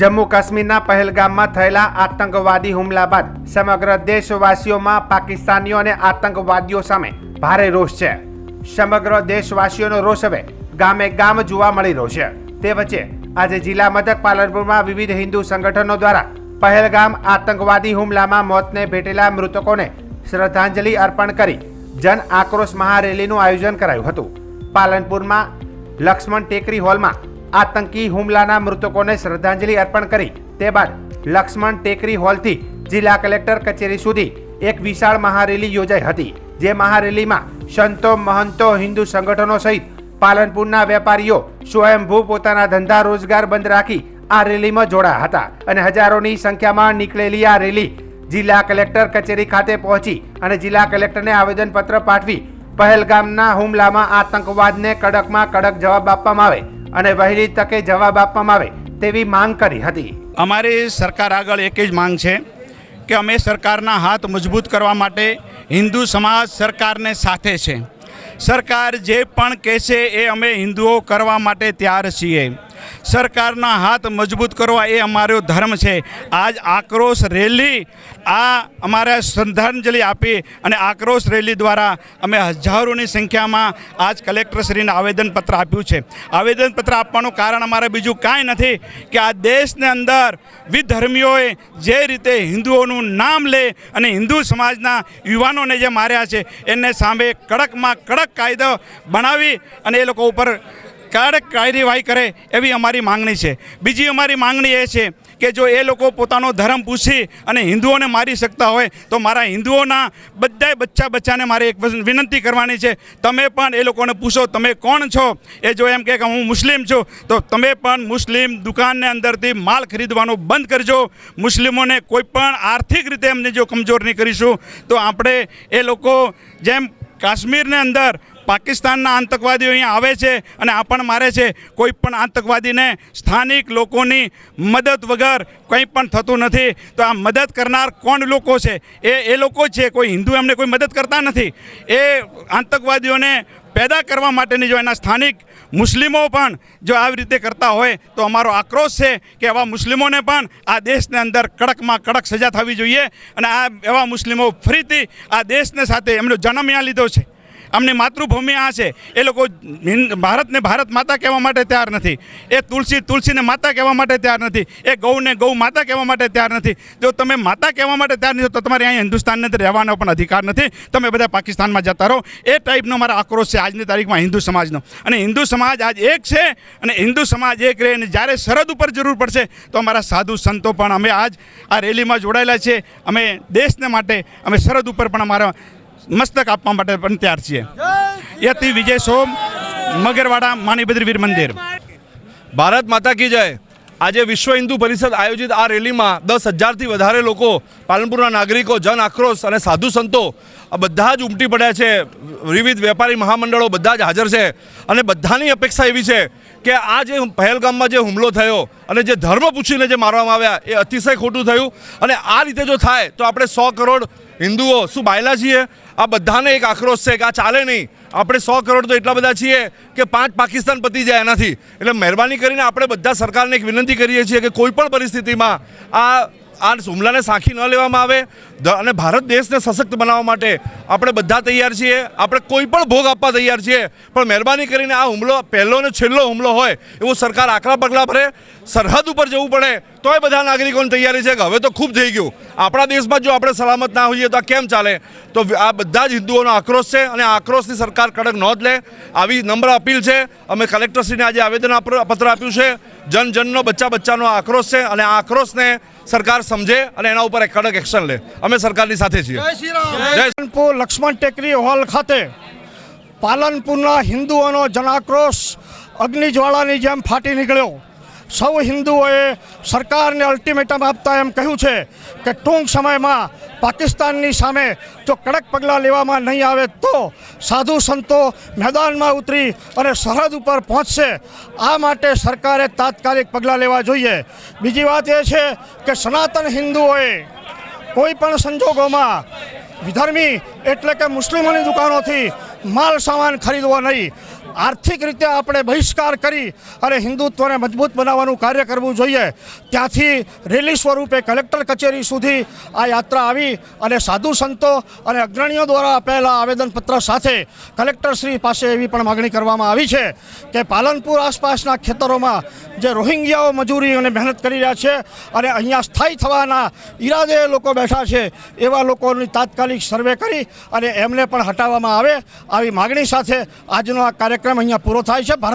જમ્મુ કાશ્મીરના પહેલગામમાં થયેલા આતંકવાદી હુમલા બાદ સમગ્ર દેશવાસીઓમાં પાકિસ્તાનીઓ અને આતંકવાદીઓ સામે ભારે રોષ છે. સમગ્ર દેશવાસીઓનો રોષ હવે ગામે ગામ જોવા મળી રહ્યો છે. તે વચ્ચે આજે જિલ્લા મથક પાલનપુરમાં વિવિધ હિન્દુ સંગઠનો દ્વારા પહેલગામ આતંકવાદી હુમલામાં મોતને ભેટેલા મૃતકોને શ્રદ્ધાંજલિ અર્પણ કરી જન આક્રોશ મહારેલીનું આયોજન કરાયું હતું. પાલનપુરમાં લક્ષ્મણ ટેકરી હોલમાં આતંકી હુમલાના મૃતકોને શ્રદ્ધાંજલિ અર્પણ કરી. તે બાદ લક્ષ્મણ ટેકરી હોલથી જિલ્લા કલેક્ટર કચેરી સુધી એક વિશાળ મહારેલી યોજાઈ હતી, જે મહારેલીમાં સંતો મહંતો હિન્દુ સંગઠનો સહિત પાલનપુરના વેપારીઓ સ્વયંભૂ પોતાના ધંધા રોજગાર બંધ રાખી આ રેલીમાં જોડાયા હતા અને હજારોની સંખ્યામાં નીકળેલી આ રેલી જિલ્લા કલેક્ટર કચેરી ખાતે પહોંચી અને જિલ્લા કલેક્ટરને આવેદનપત્ર પાઠવી પહેલગામના હુમલામાં આતંકવાદને કડકમાં કડક જવાબ આપવામાં આવે અને વહેલી તકે જવાબ આપવામાં આવે તેવી માંગ કરી હતી. અમારી સરકાર આગળ એક જ માંગ છે કે અમે સરકારના હાથ મજબૂત કરવા માટે હિન્દુ સમાજ સરકારને સાથે છે. સરકાર જે પણ કહેશે એ અમે હિન્દુઓ કરવા માટે તૈયાર છીએ. સરકારના હાથ મજબૂત કરવા એ અમારો ધર્મ છે. આજ આક્રોશ રેલી આ અમારે શ્રદ્ધાંજલિ આપી અને આક્રોશ રેલી દ્વારા અમે હજારોની સંખ્યામાં આજ કલેક્ટરશ્રીને આવેદનપત્ર આપ્યું છે. આવેદનપત્ર આપવાનું કારણ અમારે બીજું કાંઈ નથી કે આ દેશની અંદર વિધર્મીઓએ જે રીતે હિન્દુઓનું નામ લે અને હિન્દુ સમાજના યુવાનોને જે માર્યા છે, એને સામે કડકમાં કડક કાયદો બનાવી અને એ લોકો ઉપર કડક કાર્યવાહી કરે એવી અમારી માંગણી છે. બીજી અમારી માંગણી એ છે કે જો એ લોકો પોતાનો ધર્મ પૂછી અને હિન્દુઓને મારી શકતા હોય, તો મારા હિન્દુઓના બધાય બચ્ચા બચ્ચાને મારે એક વિનંતી કરવાની છે. તમે પણ એ લોકોને પૂછો, તમે કોણ છો? એ જો એમ કે હું મુસ્લિમ છું, તો તમે પણ મુસ્લિમ દુકાનને અંદરથી માલ ખરીદવાનું બંધ કરજો. મુસ્લિમોને કોઈ પણ આર્થિક રીતે એમને જો કમજોર નહીં કરીશું, તો આપણે એ લોકો જેમ કાશ્મીરને અંદર પાકિસ્તાનના આતંકવાદીઓ અહીંયા આવે છે અને આપણ મારે છે, કોઈ પણ આતંકવાદીને સ્થાનિક લોકોની મદદ વગર કંઈ પણ થતું નથી. તો આ મદદ કરનાર કોણ લોકો છે? એ એ લોકો છે, કોઈ હિન્દુ એમને કોઈ મદદ કરતા નથી. એ આતંકવાદીઓને પેદા કરવા માટેની જો એના સ્થાનિક મુસ્લિમો પણ જો આવી રીતે કરતા હોય, તો અમારો આક્રોશ છે કે એવા મુસ્લિમોને પણ આ દેશને અંદર કડકમાં કડક સજા થવી જોઈએ અને આ એવા મુસ્લિમો ફરીથી આ દેશને સાથે એમનો જન્મ લીધો છે. અમની માતૃભૂમિ આ છે. એ લોકો ભારતને ભારત માતા કહેવા માટે તૈયાર નથી. એ તુલસી, તુલસીને માતા કહેવા માટે તૈયાર નથી. એ ગૌને ગૌ માતા કહેવા માટે તૈયાર નથી. જો તમે માતા કહેવા માટે તૈયાર નથી, તો તમારે અહીંયા હિન્દુસ્તાનને રહેવાનો પણ અધિકાર નથી. તમે બધા પાકિસ્તાનમાં જતા રહો. એ ટાઈપનો મારા આક્રોશ છે આજની તારીખમાં હિન્દુ સમાજનો. અને હિન્દુ સમાજ આજ એક છે અને હિન્દુ સમાજ એક રહે અને જ્યારે સરહદ ઉપર જરૂર પડશે, તો અમારા સાધુ સંતો પણ અમે આજ આ રેલીમાં જોડાયેલા છે. અમે દેશને માટે, અમે સરહદ ઉપર પણ અમારા મસ્તક આપવા માટે પણ તૈયાર છીએ. યતિ વિજય સોમ, મગરવાડા માનીભદ્રવીર વીર મંદિર. ભારત માતા કી જય. આજે વિશ્વ હિન્દુ પરિષદ આયોજિત આ રેલીમાં દસ હજારથી વધારે લોકો, પાલનપુરના નાગરિકો, જન આક્રોશ અને સાધુ સંતો બધા જ ઉમટી પડ્યા છે. વિવિધ વેપારી મહામંડળો બધા જ હાજર છે. અને બધાની અપેક્ષા એવી છે કે આ જે પહેલગામમાં જે હુમલો થયો અને જે ધર્મ પૂછીને જે મારવામાં આવ્યા, એ અતિશય ખોટું થયું. અને આ રીતે જો થાય તો આપણે સો કરોડ હિન્દુઓ, શું બાયલા છીએ? આ બધાને એક આક્રોશ છે કે આ ચાલે નહીં. આપણે સો કરોડ તો એટલા બધા છીએ કે પાંચ પાકિસ્તાન પતી જાય એનાથી. એટલે મહેરબાની કરીને આપણે બધા સરકારને એક વિનંતી કરીએ છીએ કે કોઈ પણ પરિસ્થિતિમાં આ આ હુમલાને સાંખી ન લેવામાં આવે. અને ભારત દેશને સશક્ત બનાવવા માટે આપણે બધા તૈયાર છીએ. આપણે કોઈ પણ ભોગ આપવા તૈયાર છીએ. પણ મહેરબાની કરીને આ હુમલો, પહેલો અને છેલ્લો હુમલો હોય, એવું સરકાર આકરા પગલાં ભરે. સરહદ ઉપર જવું પડે, તોય બધા નાગરિકોની તૈયારી છે કે હવે તો ખૂબ થઈ ગયું. આપણા દેશમાં જો આપણે સલામત ના હોઈએ તો આ કેમ ચાલે? તો આ બધા જ હિન્દુઓનો આક્રોશ છે અને આ આક્રોશની સરકાર કડક નોંધ લે. આવી નમ્ર અપીલ છે. અમે કલેક્ટરશ્રીને આજે આવેદન પત્ર આપ્યું છે. જન જનનો બચ્ચા બચ્ચાનો આક્રોશ છે અને આ આક્રોશને સરકાર સમજે અને એના ઉપર એક કડક એક્શન લે. અમે સરકારની સાથે છીએ. જયપુર લક્ષ્મણ ટેકરી હોલ ખાતે પાલનપુરના હિન્દુઓનો જનાક્રોશ અગ્નિજ્વાળાની જેમ ફાટી નીકળ્યો. સૌ હિન્દુઓએ સરકારને અલ્ટિમેટમ આપતા એમ કહ્યું છે કે ટૂંક સમયમાં પાકિસ્તાનની સામે જો કડક પગલાં લેવામાં નહીં આવે તો સાધુ સંતો મેદાનમાં ઉતરી અને સરહદ ઉપર પહોંચશે. આ માટે સરકારે તાત્કાલિક પગલાં લેવા જોઈએ. બીજી વાત એ છે કે સનાતન હિન્દુઓએ કોઈ પણ સંજોગોમાં વિધર્મી એટલે કે મુસ્લિમોની દુકાનોથી માલ સામાન ખરીદવો નહીં. આર્થિક રીતે આપણે બહિષ્કાર કરી અને હિન્દુત્વને મજબૂત બનાવવાનું કાર્ય કરવું જોઈએ. ત્યાંથી રેલી સ્વરૂપે કલેક્ટર કચેરી સુધી આ યાત્રા આવી અને સાધુ સંતો અને અગ્રણીઓ દ્વારા આપેલા આવેદનપત્ર સાથે કલેક્ટરશ્રી પાસે એવી પણ માગણી કરવામાં આવી છે કે પાલનપુર આસપાસના ખેતરોમાં જે રોહિંગ્યાઓ મજૂરી અને મહેનત કરી રહ્યા છે અને અહીંયા સ્થાયી થવાના ઈરાદે લોકો બેઠા છે એવા લોકોની તાત્કાલિક સર્વે કરી અને એમને પણ હટાવવામાં આવે. આવી માગણી સાથે આજનો આ કાર્યક્રમ અહીંયા પૂરો થાય છે.